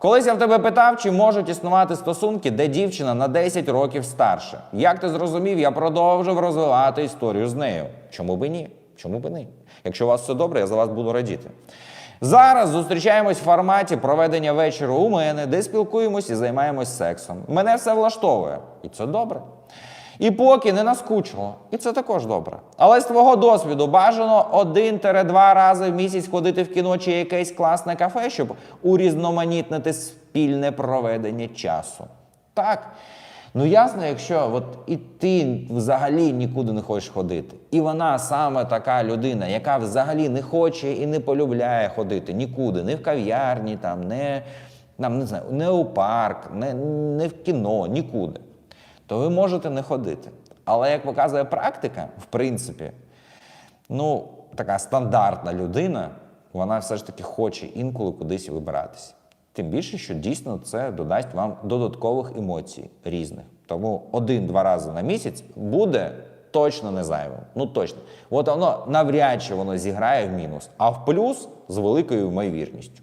Колись я в тебе питав, чи можуть існувати стосунки, де дівчина на 10 років старше. Як ти зрозумів, я продовжив розвивати історію з нею. Чому би ні? Чому би ні? Якщо у вас все добре, я за вас буду радіти. Зараз зустрічаємось в форматі проведення вечора у мене, де спілкуємось і займаємось сексом. Мене все влаштовує, і це добре. І поки не наскучило, і це також добре. Але з твого досвіду бажано один-два рази в місяць ходити в кіно чи якесь класне кафе, щоб урізноманітнити спільне проведення часу. Так. Ну ясно, якщо от і ти взагалі нікуди не хочеш ходити, і вона саме така людина, яка взагалі не хоче і не полюбляє ходити нікуди, не в кав'ярні, там, не, там, не, знаю, не у парк, не, не в кіно, нікуди то ви можете не ходити. Але як показує практика, в принципі, ну, така стандартна людина, вона все ж таки хоче інколи кудись вибиратися. Тим більше, що дійсно це додасть вам додаткових емоцій різних. Тому один-два рази на місяць буде точно не зайвим. Ну точно. От воно навряд чи воно зіграє в мінус, а в плюс з великою ймовірністю.